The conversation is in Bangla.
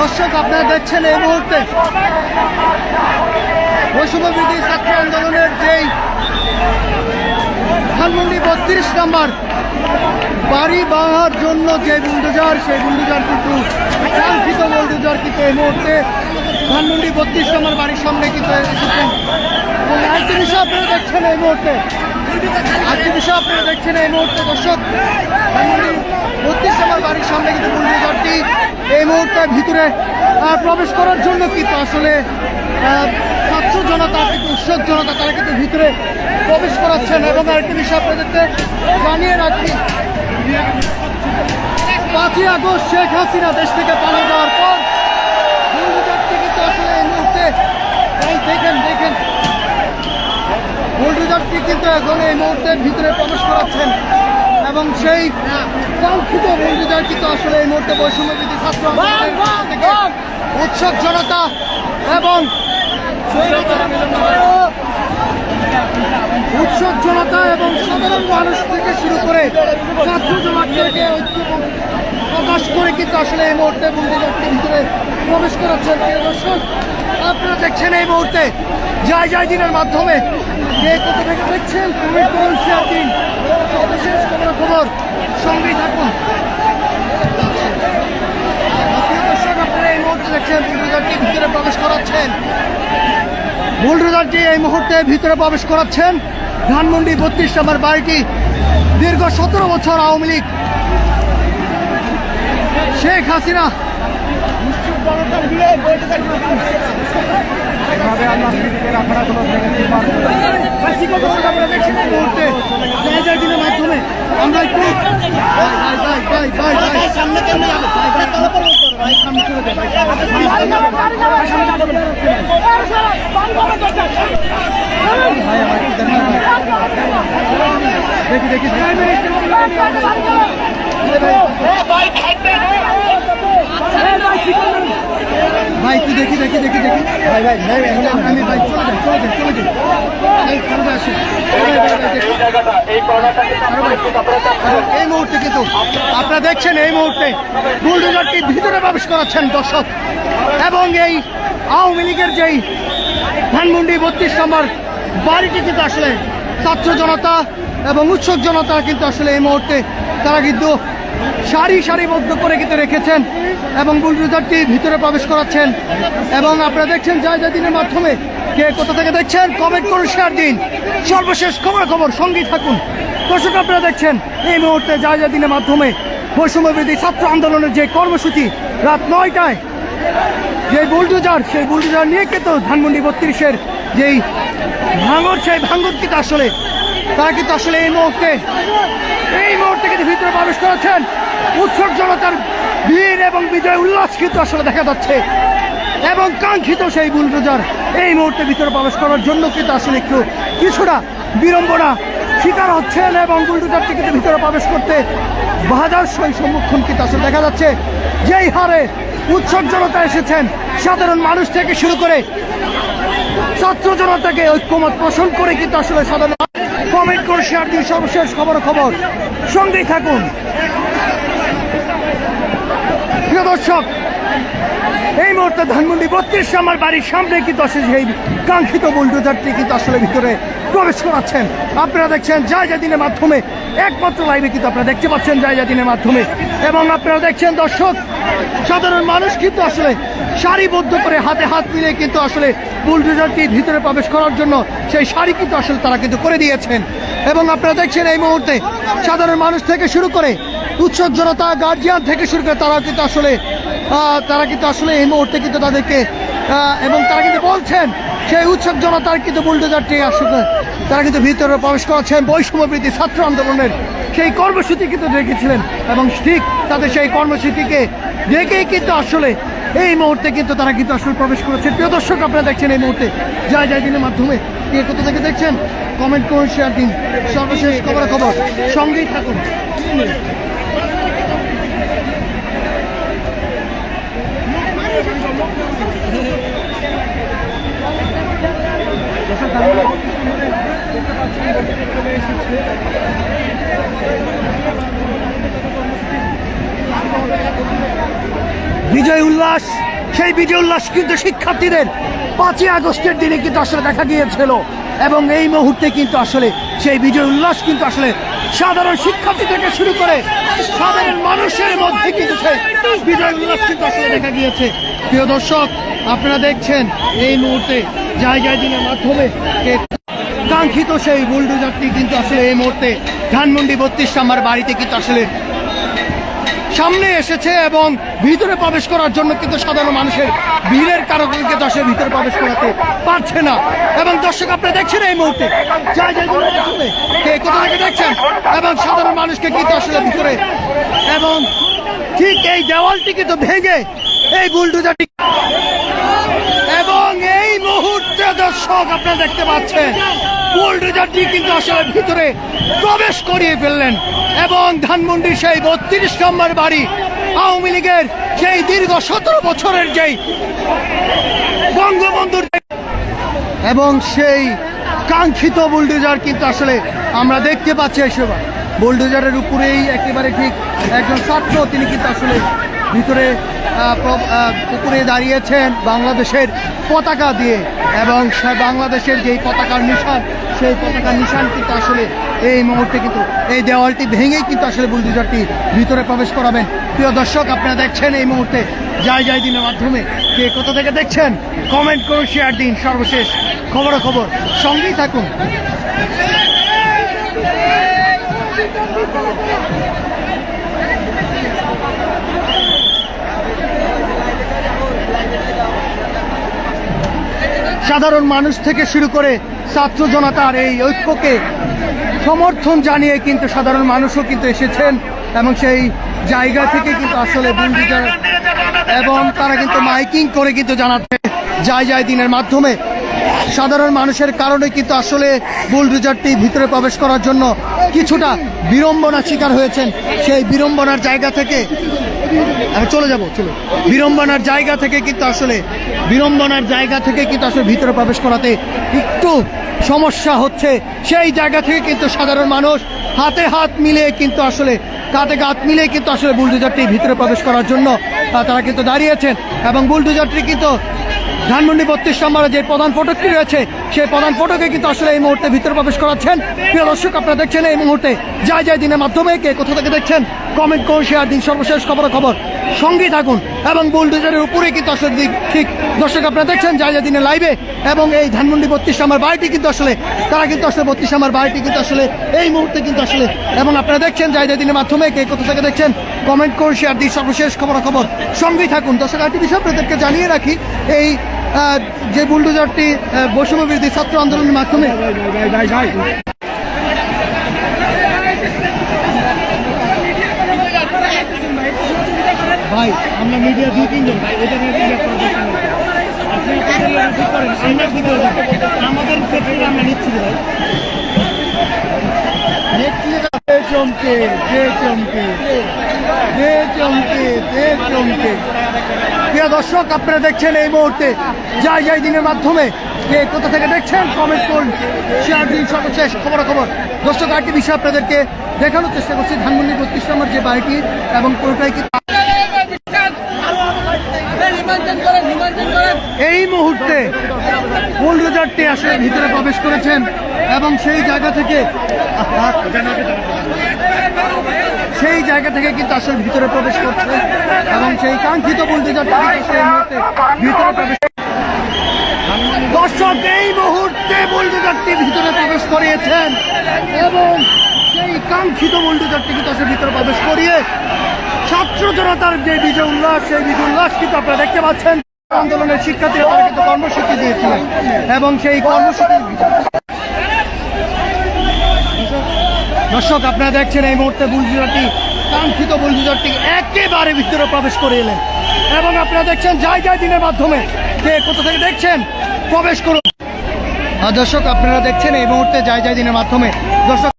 দর্শক, আপনারা দেখছেন এই মুহূর্তে বৈষম্যবিধি ছাত্র আন্দোলনের যেই ধানমন্ডি বত্রিশ নাম্বার বাড়ি বাঙার জন্য যে বুলডোজার, সেই বুলডোজার কিন্তু কাঙ্ক্ষিত বুলডোজার কিন্তু এই মুহূর্তে ধানমন্ডি বত্রিশ নম্বর বাড়ির সামনে কিন্তু এসেছেন এবং আপনারা দেখছেন এই মুহূর্তে। প্রবেশ করার জন্য কিন্তু আসলে ছাত্র জনতা কিন্তু উৎসব জনতা, তারা কিন্তু ভিতরে প্রবেশ করাচ্ছেন। এবং আরেকটি বিষয় আপনাদেরকে জানিয়ে রাখি, পাঁচই আগস্ট শেখ হাসিনা দেশ থেকে পালিয়ে যাওয়ার পর কিন্তু আসলে এই মুহূর্তে দেখেন দেখেন বুলডোজারটি কিন্তু এখন এই মুহূর্তে ভিতরে প্রবেশ করাচ্ছেন। এবং সেই কাঙ্ক্ষিত বুলডোজার কিন্তু আসলে এই মুহূর্তে বৈষম্যবিধি ছাত্র উৎসব জনতা এবং উৎসব জনতা এবং সাধারণ মানুষ থেকে শুরু করে ছাত্র জমাট ঐক্য করে কিন্তু আসলে এই মুহূর্তে বুলডোজারটির ভিতরে প্রবেশ করাচ্ছেন দর্শক। আপনারা দেখছেন এই মুহূর্তে জয় জয় দিনের মাধ্যমে কে কোথা থেকে দেখছেন, কমেন্ট করুন শেয়ার দিন। সর্বশেষ খবর খবর সঙ্গেই থাকুন। এই মুহূর্তে দেখছেন ভিতরে প্রবেশ করাচ্ছেন। এই মুহূর্তে ভিতরে প্রবেশ করাচ্ছেন। ধানমন্ডি বত্রিশ নম্বর বাড়িটি দীর্ঘ সতেরো বছর আওয়ামী লীগ শেখ হাসিনা। দেখি দেখি ভাই তুই দেখি দেখি দেখি দেখি ভাই ভাই ভাই এখন আমি ভাই চলে যাই চলে যাই চলে যাই এই মুহূর্তে কিন্তু আপনারা দেখছেন এই মুহূর্তে বুলডোজারটি ভিতরে প্রবেশ করাচ্ছেন দর্শক এবং এই আওয়ামী লীগের যেই ধানমন্ডি বত্রিশ নম্বর বাড়িটি কিন্তু আসলে ছাত্র জনতা এবং উৎসব জনতা কিন্তু আসলে এই মুহূর্তে তারা কিন্তু সারি সারিবদ্ধ করে কিন্তু রেখেছেন এবং বুলডোজারটি ভিতরে প্রবেশ করাচ্ছেন। এবং আপনারা দেখছেন দিনের মাধ্যমে কে কোথা থেকে দেখছেন কমেন্ট করুন শেয়ার দিন। সর্বশেষ খবর খবর সঙ্গী থাকুন। দর্শক, আপনারা দেখছেন, এই মুহূর্তে দিনের মাধ্যমে বৈষম্যবিধি ছাত্র আন্দোলনের যে কর্মসূচি রাত নয়টায়, যে বুলডোজার, সেই বুলডোজার নিয়ে কিন্তু ধানমন্ডি বত্রিশের যেই ভাঙর, সেই ভাঙর কিন্তু আসলে তারা কিন্তু আসলে এই মুহূর্তে এই মুহূর্তে কিন্তু ভিতরে প্রবেশ করেছেন। উৎসব জনতার ভিড় এবং বিজয় উল্লাস কিন্তু আসলে দেখা যাচ্ছে। এবং কাঙ্ক্ষিত সেই বুলডোজার এই মুহূর্তে ভিতরে প্রবেশ করার জন্য কিন্তু আসলে একটু কিছুটা বিড়ম্বনা শিকার হচ্ছেন এবং বুলডোজারটি কিন্তু ভিতরে প্রবেশ করতে বাজার সই সম্মুখীন কিন্তু আসলে দেখা যাচ্ছে। যেই হারে উৎসব জনতা এসেছেন, সাধারণ মানুষ থেকে শুরু করে ছাত্র জনতাকে ঐক্যমত পোষণ করে কিন্তু আসলে সাধারণ কমেন্ট করে শেয়ার দিন সর্বশেষ খবর খবর। সঙ্গেই থাকুন। প্রিয় দর্শক এই মুহূর্তে ধানমন্ডি বত্রিশ আমার বাড়ির সামনে কিন্তু আসলে সেই কাঙ্ক্ষিত বুলডোজারটি কিন্তু আসলে ভিতরে প্রবেশ করাচ্ছেন? আপনারা দেখছেন জয় জাদিনের মাধ্যমে, একমাত্র লাইভে কিন্তু আপনারা দেখতে পাচ্ছেন জয় জাদিনের মাধ্যমে। এবং আপনারা দেখছেন দর্শক, সাধারণ মানুষ কিন্তু আসলে সারিবদ্ধ করে হাতে হাত মিলিয়ে কিন্তু আসলে বুলডোজারটি ভিতরে প্রবেশ করার জন্য সেই সারি কিন্তু আসলে তারা কিন্তু করে দিয়েছেন। এবং আপনারা দেখছেন এই মুহূর্তে সাধারণ মানুষ থেকে শুরু করে উৎসব জনতা গার্জিয়ান থেকে শুরু করে তারা কিন্তু আসলে তারা কিন্তু আসলে এই মুহূর্তে কিন্তু তাদেরকে এবং তারা কিন্তু বলছেন, সেই উৎসব জনতার কিন্তু বুলডোজারটি আসলে তারা কিন্তু ভিতরে প্রবেশ করাচ্ছেন বৈষম্যবৃদ্ধি ছাত্র আন্দোলনের সেই কর্মসূচি কিন্তু রেখেছিলেন, এবং ঠিক তাদের সেই কর্মসূচিকে দেখেই কিন্তু আসলে এই মুহূর্তে কিন্তু তারা কিন্তু আসলে প্রবেশ করেছেন প্রিয় দর্শক, আপনারা দেখছেন এই মুহূর্তে জয় জয় দিনের মাধ্যমে কে কোথা থেকে দেখছেন? কমেন্ট করুন, শেয়ার দিন। সর্বশেষ খবর খবর সঙ্গেই থাকুন। বিজয় উল্লাস, সেই বিজয় উল্লাস কিন্তু শিক্ষার্থীদের পাঁচই আগস্টের দিনে কিন্তু আসলে দেখা গিয়েছিল। এবং এই মুহূর্তে কিন্তু আসলে সেই বিজয় উল্লাস কিন্তু আসলে সাধারণ শিক্ষার্থী থেকে শুরু করে সাধারণ মানুষের মধ্যে কিন্তু সেই বিজয় উল্লাস কিন্তু আসলে দেখা গিয়েছে। প্রিয় দর্শক আপনারা দেখছেন এই মুহূর্তে জায়গায় দিনের মাধ্যমে কাঙ্ক্ষিত সেই বুলডোজারটি কিন্তু আসলে এই মুহূর্তে ধানমন্ডি বত্রিশ নাম্বার বাড়িতে কিন্তু আসলে সামনে এসেছে এবং ভিতরে প্রবেশ করার জন্য কিন্তু সাধারণ মানুষের ভিড়ের কারণে কিন্তু আসলে ভিতরে প্রবেশ করাতে পারছে না। এবং দর্শক আপনারা দেখছেন এই মুহূর্তে কোথা থেকে দেখছেন? এবং সাধারণ মানুষকে কিন্তু আসলে ভিতরে এবং ঠিক এই দেওয়ালটি কিন্তু ভেঙে এই বুলডোজারটি দর্শক, আপনারা দেখতে পাচ্ছেন বুলডোজারটি কিন্তু আসলে ভিতরে প্রবেশ করিয়ে ফেললেন এবং ধানমন্ডির সেই বত্রিশ নম্বর বাড়ি আওয়ামী লীগের সেই দীর্ঘ সতেরো বছরের যেই বঙ্গবন্ধুর এবং সেই কাঙ্ক্ষিত বুলডোজার কিন্তু আসলে আমরা দেখতে পাচ্ছি সময় বুলডোজারের উপরেই একেবারে ঠিক একজন ছাত্র, তিনি কিন্তু আসলে ভিতরে প্র- দাঁড়িয়েছেন বাংলাদেশের পতাকা দিয়ে এবং বাংলাদেশের যেই পতাকার নিশান, সেই পতাকার নিশান কিন্তু আসলে এই মুহূর্তে কিন্তু, এই দেওয়ালটি ভেঙেই কিন্তু আসলে বুলডোজারটি ভিতরে প্রবেশ করাবেন। প্রিয় দর্শক, আপনারা দেখছেন এই মুহূর্তে যাই যাই দিনের মাধ্যমে। কে কোথা থেকে দেখছেন? কমেন্ট করুন, শেয়ার দিন। সর্বশেষ খবর খবর সঙ্গেই থাকুন। সাধারণ মানুষ থেকে শুরু করে ছাত্র জনতার এই ঐক্যকে সমর্থন জানিয়ে কিন্তু সাধারণ মানুষও কিন্তু এসেছেন এবং সেই জায়গা থেকে কিন্তু আসলে বুলডোজার এবং তারা কিন্তু মাইকিং করে কিন্তু জানাচ্ছে যায় যায় দিনের মাধ্যমে। সাধারণ মানুষের কারণে কিন্তু আসলে বুলডোজারটি ভিতরে প্রবেশ করার জন্য কিছুটা বিড়ম্বনার শিকার হয়েছেন। সেই বিড়ম্বনার জায়গা থেকে আমি চলে যাব, চলো। বিড়ম্বনার জায়গা থেকে কিন্তু আসলে, বিড়ম্বনার জায়গা থেকে কিন্তু আসলে ভিতরে প্রবেশ করাতে একটু সমস্যা হচ্ছে। সেই জায়গা থেকে কিন্তু সাধারণ মানুষ হাতে হাত মিলে কিন্তু আসলে, কাঁধে কাঁধ মিলে কিন্তু আসলে বুলডুজারটি ভিতরে প্রবেশ করার জন্য তারা কিন্তু দাঁড়িয়েছেন। এবং বুলডুজারটি কিন্তু ধানমন্ডি বত্রিশ নম্বরে যে প্রধান ফটকটি রয়েছে, সেই প্রধান ফটকে কিন্তু আসলে এই মুহূর্তে ভিতরে প্রবেশ করাচ্ছেন। প্রিয় দর্শক, আপনারা দেখছেন এই মুহূর্তে যাই যাই দিনের মাধ্যমে কে কোথা থেকে দেখছেন? কমেন্ট করুন শেয়ার দিন, সর্বশেষ খবর খবর সঙ্গে থাকুন এবং বুলডোজারের উপরে কিন্তু আসলে ঠিক। দর্শক, আপনারা দেখছেন যাই যাই দিনের লাইভে এবং এই ধানমন্ডি বত্রিশ নম্বর বাড়িটি কিন্তু আসলে তারা কিন্তু আসলে বত্রিশ নম্বর বাড়িটি কিন্তু আসলে এই মুহূর্তে কিন্তু আসলে এবং আপনারা দেখছেন যাই যাই দিনের মাধ্যমে কে কোথা থেকে দেখছেন? কমেন্ট করুন শেয়ার দিন, সর্বশেষ খবর খবর সঙ্গেই থাকুন। দর্শক, আরেকটি বিষয় আপনাদেরকে জানিয়ে রাখি, এই যে বুলডোজারটি বৈষম্য বিরোধী ছাত্র আন্দোলনের মাধ্যমে। ভাই আমরা মিডিয়া দুই তিনজন। ভাই এটা নিয়ে। আমাদের ক্ষেত্রে আমরা নিচ্ছি ভাই। চমকে চমকে? প্রিয় দর্শক, আপনারা দেখছেন এই মুহূর্তে যাই যাই দিনের মাধ্যমে। কে কোথা থেকে দেখছেন? কমেন্ট করুন শেয়ার দিন সর্বশেষ খবর খবর দর্শক, আরেকটি বিষয় আপনাদেরকে দেখানোর চেষ্টা করছি, ধানমন্ডি বত্রিশ নম্বর যে বাড়িটি এবং পুরোটাই কি এই মুহূর্তে বুলডোজারটি আসলে ভিতরে প্রবেশ করেছেন এবং সেই জায়গা থেকে সেই জায়গা থেকে কিন্তু আসলে ভিতরে প্রবেশ করছে এবং সেই কাঙ্ক্ষিত বলতে মুহূর্তে ভিতরে প্রবেশ দর্শক এই মুহূর্তে বুলডোজারটি ভিতরে প্রবেশ করিয়েছেন এবং সেই কাঙ্ক্ষিত বুলডোজারটি কিন্তু আসলে ভিতরে প্রবেশ করিয়ে ছাত্র জনতার যে বিজয় উল্লাস, সেই বিজয় উল্লাস কিন্তু আপনারা দেখতে পাচ্ছেন। আন্দোলনের শিক্ষার্থীরা তারা কিন্তু কর্মসূচি দিয়েছিলেন এবং সেই কর্মসূচি দর্শক, আপনারা দেখছেন এই মুহূর্তে বুলডোজারটি, কাঙ্ক্ষিত বুলডোজারটি একেবারে ভিতরে প্রবেশ করে এলেন। এবং আপনারা দেখছেন যাই দিনের মাধ্যমে কে কোথা থেকে দেখছেন? প্রবেশ করুন। দর্শক, আপনারা দেখছেন এই মুহূর্তে যাই দিনের মাধ্যমে দর্শক